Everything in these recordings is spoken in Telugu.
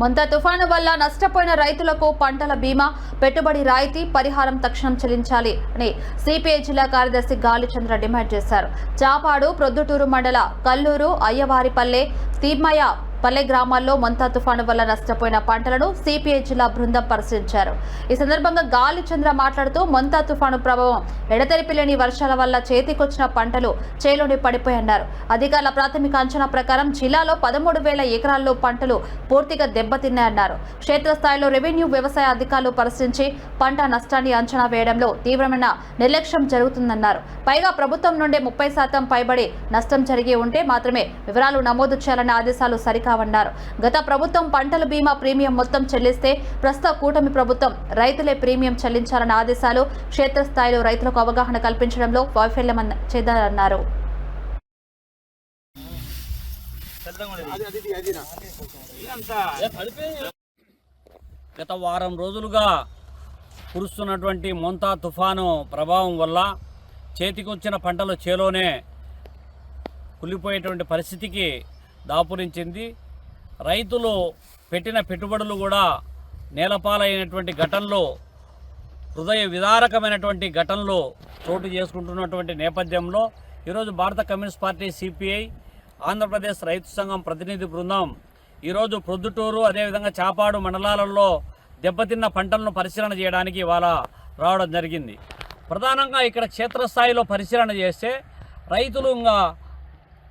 మొంత తుఫాను వల్ల నష్టపోయిన రైతులకు పంటల బీమా పెట్టుబడి రాయితీ పరిహారం తక్షణం చెల్లించాలి అని సిపిఐ జిల్లా కార్యదర్శి గాలిచంద్ర డిమాండ్ చేశారు. చాపాడు ప్రొద్దుటూరు మండల కల్లూరు అయ్యవారిపల్లె తీర్మయ పల్లె గ్రామాల్లో మంతా తుఫాను వల్ల నష్టపోయిన పంటలను సిపిఐ జిల్లా బృందం పరిశీలించారు. ఈ సందర్భంగా గాలి చంద్ర మాట్లాడుతూ మంతా తుఫాను ప్రభావం ఎడతెరిపి లేని వర్షాల వల్ల చేతికొచ్చిన పంటలు చేలోని పడిపోయన్నారు. అధికారుల ప్రాథమిక అంచనా ప్రకారం జిల్లాలో పదమూడు వేల ఎకరాల్లో పంటలు పూర్తిగా దెబ్బతిన్నాయన్నారు. క్షేత్రస్థాయిలో రెవెన్యూ వ్యవసాయ అధికారులు పరిశీలించి పంట నష్టాన్ని అంచనా వేయడంలో తీవ్రమైన నిర్లక్ష్యం జరుగుతుందన్నారు. పైగా ప్రభుత్వం నుండి ముప్పై శాతం పైబడి నష్టం జరిగి ఉంటే మాత్రమే వివరాలు నమోదు చేయాలన్న ఆదేశాలు సరికావన్నారు గత ప్రభుత్వం పంటల బీమా ప్రీమియం మొత్తం చెల్లిస్తే ప్రస్తుత కూటమి ప్రభుత్వం రైతులే ప్రీమియం చెల్లించాలన్న ఆదేశాలు క్షేత్రస్థాయిలో రైతులకు అవగాహన కల్పించడంలో వైఫల్యం చెందారన్నారు గత వారం రోజులుగా కురుస్తున్నటువంటి మొంతా తుఫాను ప్రభావం వల్ల చేతికొచ్చిన పంటలు చేలోనే కులిపోయేటువంటి పరిస్థితికి దాపురించింది. రైతులు పెట్టిన పెట్టుబడులు కూడా నేలపాలైనటువంటి ఘటనలో హృదయ విదారకమైనటువంటి ఘటనలు చోటు చేసుకుంటున్నటువంటి నేపథ్యంలో ఈరోజు భారత కమ్యూనిస్ట్ పార్టీ సిపిఐ ఆంధ్రప్రదేశ్ రైతు సంఘం ప్రతినిధి బృందం ఈరోజు ప్రొద్దుటూరు అదేవిధంగా చాపాడు మండలాలలో దెబ్బతిన్న పంటలను పరిశీలన చేయడానికి ఇవాళ రావడం జరిగింది. ప్రధానంగా ఇక్కడ క్షేత్రస్థాయిలో పరిశీలన చేస్తే రైతులు ఇంకా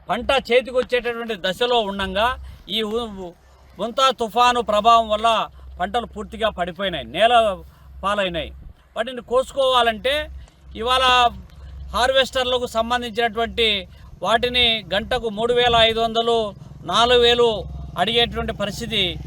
పంట చేతికి వచ్చేటటువంటి దశలో ఉండంగా ఈ ఉ- ముంతా తుఫాను ప్రభావం వల్ల పంటలు పూర్తిగా పడిపోయినాయి నేల పాలైనాయి. వాటిని కోసుకోవాలంటే ఇవాళ హార్వెస్టర్లకు సంబంధించినటువంటి వాటిని గంటకు మూడు వేల ఐదు వందలు నాలుగు వేలు అడిగేటువంటి పరిస్థితి